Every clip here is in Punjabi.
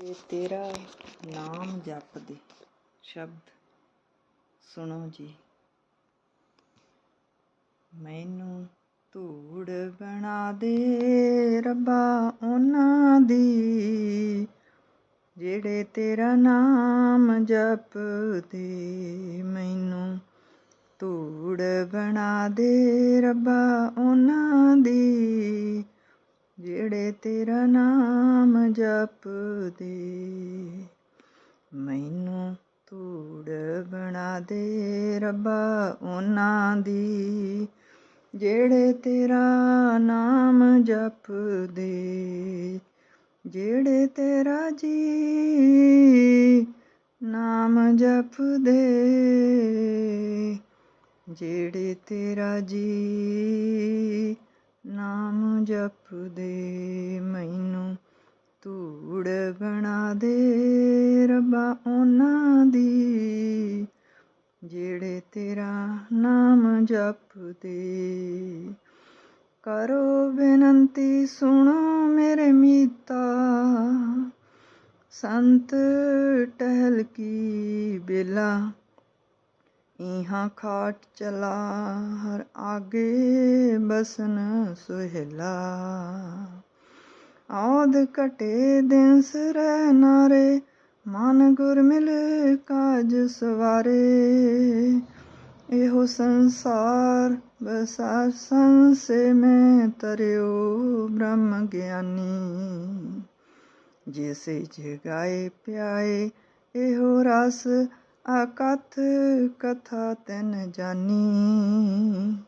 ਤੇ ਤੇਰਾ ਨਾਮ ਜਪਦੇ ਸ਼ਬਦ ਸੁਣੋ ਜੀ। ਮੈਨੂੰ ਧੂੜ ਬਣਾ ਦੇ ਰੱਬਾ ਉਹਨਾਂ ਦੀ, ਜਿਹੜੇ ਤੇਰਾ ਨਾਮ ਜਪਦੇ ਮੈਨੂੰ ਧੂੜ ਬਣਾ ਦੇ ਰੱਬਾ ਉਹਨਾਂ ਦੀ ਜਿਹੜੇ ਤੇਰਾ ਨਾਮ ਜਪਦੇ, ਮੈਨੂੰ ਧੂੜ ਬਣਾ ਦੇ ਰੱਬਾ ਉਹਨਾਂ ਦੀ। ਜਿਹੜੇ ਤੇਰਾ ਨਾਮ ਜਪਦੇ, ਜਿਹੜੇ ਤੇਰਾ ਜੀ ਨਾਮ ਜਪਦੇ, ਜਿਹੜੇ ਤੇਰਾ ਜੀ ਨਾਮ ਜਪਦੇ, ਮੈਨੂੰ ਧੂੜ ਬਣਾ ਦੇ ਰੱਬਾ ਉਹਨਾਂ ਦੀ, ਜਿਹੜੇ ਤੇਰਾ ਨਾਮ ਜਪਦੇ। ਕਰੋ ਬੇਨਤੀ ਸੁਣੋ ਮੇਰੇ ਮੀਤਾ, ਸੰਤ ਟਹਿਲ ਕੀ ਬੇਲਾ ਇਹਾਂ ਖਾਟ ਚਲਾ, ਹਰ ਆਗੇ ਬਸਨ ਸੁਹਿਲਾ। ਆਦ ਕਟੇ ਦਿਨ ਸਰੈ ਨਾਰੇ, ਮਨ ਗੁਰ ਮਿਲ ਕਾਜ ਸਵਾਰੇ। ਇਹੋ ਸੰਸਾਰ ਬਸਾ ਸੰਸੇ ਮੈਂ ਤਰਿਓ ਬ੍ਰਹਮ ਗਿਆਨੀ। ਜਿਸੇ ਜਗਾਏ ਪਿਆਏ, ਇਹੋ ਰਸ ਅਕਥ ਕਥਾ ਤਨ ਜਾਨੀ।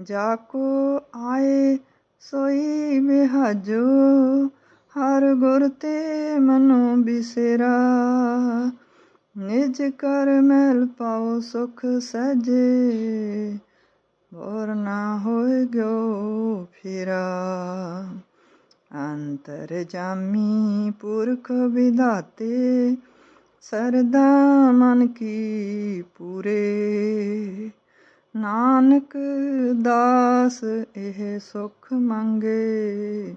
ਜਾ ਕੋ ਆਏ, ਸੋਈ ਬਿਹਾਜੋ ਹਰ ਗੁਰ ਤੇ ਮਨੋ ਬਿਸਰਾ। ਨਿਜ ਕਰ ਮਹਿਲ ਪਾਓ ਸੁਖ ਸਜੇ ਹੋਰ ਨਾ ਹੋਏ ਗਿਓ ਫਿਰਾ। ਅੰਤਰ ਜਾਮੀ ਪੁਰਖ ਵਿਦਾਤੇ ਸਰਦਾ ਮਨ ਕੀ ਪੂਰੇ। ਨਾਨਕ ਦਾਸ ਇਹ ਸੁਖ ਮੰਗੇ।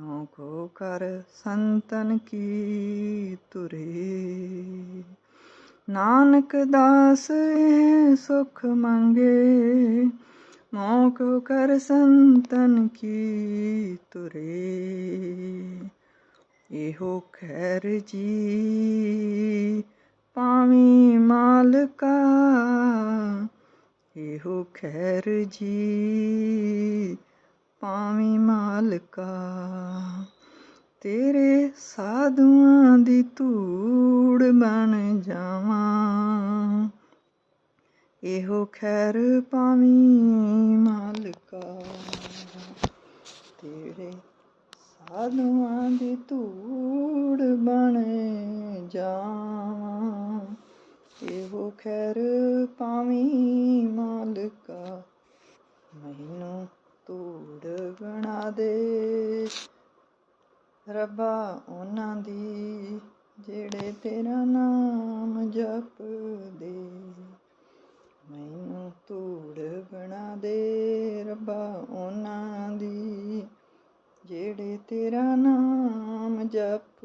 ਹਉ ਕਰ ਸੰਤਨ ਕੀ ਤੁਰੇ। ਨਾਨਕ ਦਾਸ ਇਹ ਸੁਖ ਮੰਗੇ। ਮੋਹ ਕਰ ਸੰਤਨ ਕੀ ਤੁਰੇ। ਇਹੋ ਖੈਰ ਜੀ ਪਾਵੀ ਮਾਲਕਾ, ਇਹੋ ਖੈਰ ਜੀ ਪਾਵੀ ਮਾਲਕਾ। ਤੇਰੇ ਸਾਧੂਆਂ ਦੀ ਧੂੜ ਬਣ ਜਾਵਾਂ। ਇਹੋ ਖੈਰ ਪਾਵੀ ਮਾਲਕਾ। ਤੇਰੇ ਸਾਧੂਆਂ ਦੀ ਧੂੜ ਬਣ ਜਾਵਾਂ। ਇਹੋ ਖੈਰ ਪਾਵੀ ਮਾਲਕਾ ਮੈਨੂੰ ਧੂੜ ਬਣਾ ਦੇ। ਰੱਬਾ, ਉਹਨਾਂ ਦੀ ਜਿਹੜੇ ਤੇਰਾ ਨਾਮ ਜਪਦੇ ਮੈਨੂੰ ਧੂੜ ਬਣਾ ਦੇ। ਰੱਬਾ, ਉਹਨਾਂ ਜਿਹੜੇ ਤੇਰਾ ਨਾਮ ਜਪ